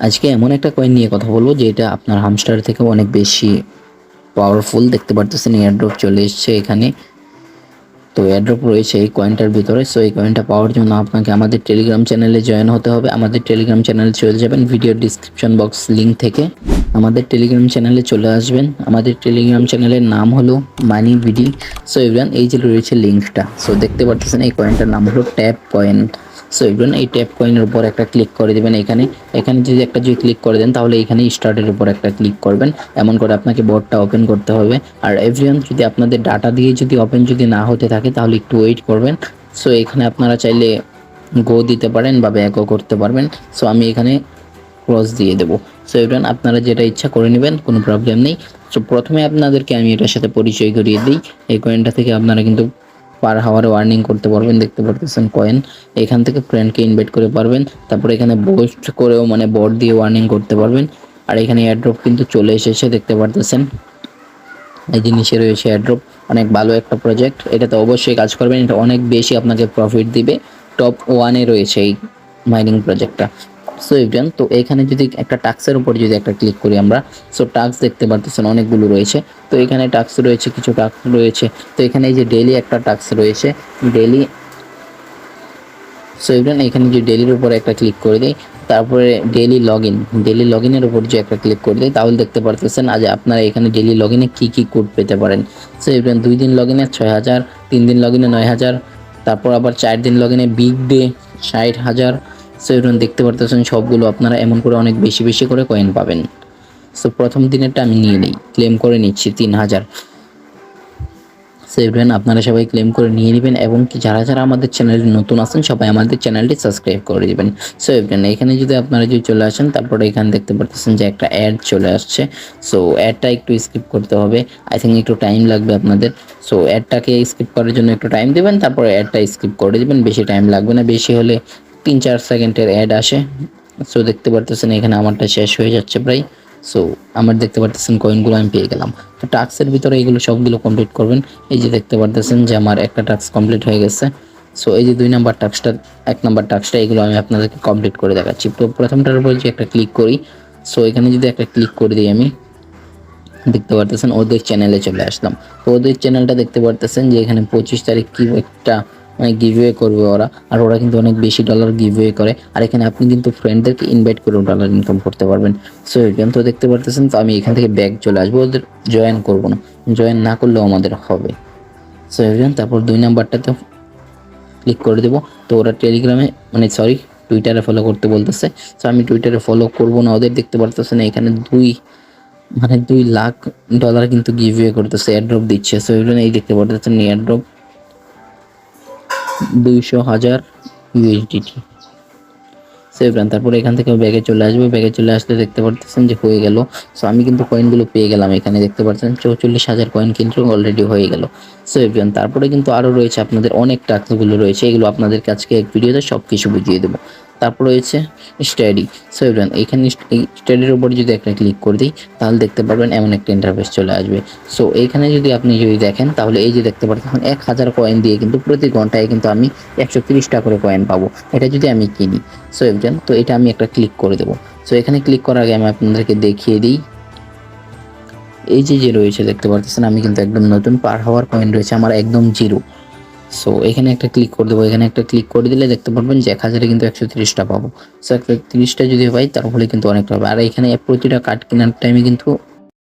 আজকে এমন একটা কয়েন নিয়ে কথা বলব যেটা আপনার হামস্টার থেকে অনেক বেশি পাওয়ারফুল দেখতে পারতেছেন। এয়ারড্রপ চলে এসছে এখানে। তো এয়ারড্রপ রয়েছে এই কয়েনটার ভিতরে। সো এই কয়েনটা পাওয়ার জন্য আপনাকে আমাদের টেলিগ্রাম চ্যানেলে জয়েন হতে হবে। আমাদের টেলিগ্রাম চ্যানেলে চলে যাবেন ভিডিও ডিসক্রিপশন বক্স লিঙ্ক থেকে। আমাদের টেলিগ্রাম চ্যানেলে চলে আসবেন। আমাদের টেলিগ্রাম চ্যানেলের নাম হলো মানি ভিডি সো এভরিওয়ান এই যে রয়েছে লিঙ্কটা সো দেখতে পারতেছেন এই কয়েনটার নাম হলো ট্যাপ কয়েন সো এভরিওয়ান এই ট্যাপ কয়েনের উপর একটা ক্লিক করে দেবেন এখানে। এখানে যদি একটা যদি ক্লিক করে দেন, তাহলে এখানে স্টার্টের উপর একটা ক্লিক করবেন। এমন করে আপনাকে বোর্ডটা ওপেন করতে হবে। আর এভরিওয়ান যদি আপনাদের ডাটা দিয়ে যদি ওপেন যদি না হতে থাকে, তাহলে একটু ওয়েট করবেন। সো এখানে আপনারা চাইলে গো দিতে পারেন বা ব্যাকও করতে পারবেন। সো আমি এখানে ক্রস দিয়ে দেবো। সো এভরিওয়ান আপনারা যেটা ইচ্ছা করে নেবেন, কোনো প্রবলেম নেই। সো প্রথমে আপনাদেরকে আমি এটার সাথে পরিচয় করিয়ে দিই। এই কয়েনটা থেকে আপনারা কিন্তু পার হাওয়ারে ওয়ার্নিং করতে পারবেন, দেখতে পারতেছেন কয়েন এখান থেকে ফ্রেন্ডকে ইনভাইট করে পারবেন। তারপরে এখানে বোস্ট করেও মানে বোর্ড দিয়ে ওয়ার্নিং করতে পারবেন। আর এখানে এয়ারড্রপ কিন্তু চলে এসেছে, দেখতে পারতেছেন। এই জিনিসে রয়েছে এয়ারড্রপ অনেক ভালো একটা প্রজেক্ট এটাতে অবশ্যই কাজ করবেন, এটা অনেক বেশি আপনাকে প্রফিট দিবে। টপ ওয়ানে রয়েছে এই মাইনিং প্রজেক্টটা সো ইভেন, তো এখানে যদি একটা টাক্সের উপর যদি একটা ক্লিক করি আমরা, সো টাক্স দেখতে পারতেছেন অনেকগুলো রয়েছে। তো এখানে টাক্স রয়েছে, কিছু টাক্স রয়েছে। তো এখানে এই যে ডেলি একটা টাক্স রয়েছে ডেলি সো ইভেন এখানে যে ডেলির উপর একটা ক্লিক করে দিই, তারপরে daily log in daily log ইনের উপর যে একটা ক্লিক করে দিই, তাহলে দেখতে পারতেছেন আজ আপনারা এখানে ডেলি লগ ইনে কী কী কোড পেতে পারেন। সো ইভেন দুই দিন লগ ইনে ছয় হাজার, তিন দিন লগ ইনে নয় হাজার, তারপর আবার চার দিন লগ ইনে বিগ ডে ষাট হাজার সো ইভেন দেখতে পারতেছেন, সবগুলো আপনারা এমন করে অনেক বেশি বেশি করে কয়েন পাবেন। সো প্রথম দিনেরটা আমি নিয়ে নিই ক্লেম করে নিচ্ছি তিন হাজার। সেভরেন আপনারা সবাই ক্লেম করে নিয়ে নেবেন এবং যারা যারা আমাদের চ্যানেলে নতুন আছেন, সবাই আমাদের চ্যানেলটি সাবস্ক্রাইব করে দেবেন। সো এভরেন এখানে যদি আপনারা যদি চলে আসেন, তারপরে এখানে দেখতে পারতেছেন যে একটা অ্যাড চলে আসছে। সো অ্যাডটা একটু স্কিপ করতে হবে আই থিঙ্ক একটু টাইম লাগবে আপনাদের। সো অ্যাডটাকে স্কিপ করার জন্য একটু টাইম দেবেন, তারপরে অ্যাডটা স্কিপ করে দেবেন, বেশি টাইম লাগবে না, বেশি হলে তিন চার সেকেন্ডের অ্যাড আসে। সো দেখতে পারতেছেন এখানে আমারটা শেষ হয়ে যাচ্ছে প্রায়। সো আমার দেখতে পারতেছেন কয়েনগুলো আমি পেয়ে গেলাম। তো টাস্কের ভিতরে এইগুলো সবগুলো কমপ্লিট করবেন। এই যে দেখতে পারতেছেন যে আমার একটা টাস্ক কমপ্লিট হয়ে গেছে। সো এই যে দুই নাম্বার টাস্কটা এক নাম্বার টাস্কটা এগুলো আমি আপনাদেরকে কমপ্লিট করে দেখাচ্ছি। তো প্রথমটার উপর যে একটা ক্লিক করি সো এখানে যদি একটা ক্লিক করে দিই আমি, দেখতে পারতেছেন ওদের চ্যানেলে চলে আসলাম। তো ওদের চ্যানেলটা দেখতে পারতেছেন যে এখানে পঁচিশ তারিখ কি একটা মানে গিভওয়ে করবে ওরা। আর ওরা কিন্তু অনেক বেশি ডলার গিভওয়ে করে। আর এখানে আপনি কিন্তু ফ্রেন্ডদেরকে ইনভাইট করে ডলার ইনকাম করতে পারবেন। সো এখানে তো দেখতে পারতেছেন, তো আমি এখান থেকে ব্যাগ চলে আসব। ওদের জয়েন করব না। জয়েন না করলেও আমাদের হবে। সো এভরিওয়ান তারপর দুই নাম্বারটাতে ক্লিক করে দেবো। তো ওরা টেলিগ্রামে মানে সরি টুইটারে ফলো করতে বলতেছে। সো আমি টুইটারে ফলো করব না। ওদের দেখতে পারতেছে না এখানে দুই মানে দুই লাখ ডলার কিন্তু গিভওয়ে করতেছে এয়ারড্রপ দিচ্ছে। সো এগুলো এই দেখতে পারতেছেন এয়ারড্রপ দুইশো হাজার ইউএসডিটি সেভরান তারপরে এখান থেকে ব্যাগে চলে আসবে। ব্যাগে চলে আসলে দেখতে পারতেছেন যে হয়ে গেল। সো আমি কিন্তু কয়েনগুলো পেয়ে গেলাম এখানে। দেখতে পাচ্ছেন চৌচল্লিশ হাজার কয়েন কিন্তু অলরেডি হয়ে গেল। সো এভরিওয়ান তারপরে কিন্তু আরও রয়েছে আপনাদের অনেক টাকাগুলো রয়েছে। এগুলো আপনাদের কাছকে এক ভিডিওতে সব কিছু বুঝিয়ে দেবো। তারপর রয়েছে স্টাডি সো এভরিওয়ান এখানে স্টাডির উপর যদি একটা ক্লিক করে দিই, তাহলে দেখতে পারবেন এমন একটা ইন্টারফেস চলে আসবে। সো এইখানে যদি আপনি যদি দেখেন, তাহলে এই যে দেখতে পাচ্ছেন এক হাজার কয়েন দিয়ে কিন্তু প্রতি ঘন্টায় কিন্তু আমি একশো তিরিশটা করে কয়েন পাবো। এটা যদি আমি কিনি। সো এভরিওয়ান তো এটা আমি একটা ক্লিক করে দেবো। সো এখানে ক্লিক করার আগে আমি আপনাদেরকে দেখিয়ে দিই। এই যে যে রয়েছে, দেখতে পারতেছেন, আমি কিন্তু একদম নতুন পার হওয়ার কয়েন রয়েছে, আমার একদম জিরো সো এখানে একটা ক্লিক করে দেবো। এখানে একটা ক্লিক করে দিলে দেখতে পারবেন যে এক হাজারে কিন্তু একশো তিরিশটা পাবো। সো একশো তিরিশটা যদি পাই তার ফলে কিন্তু অনেকটা পাবো আর এখানে প্রতিটা কার্ড কেনার টাইমে কিন্তু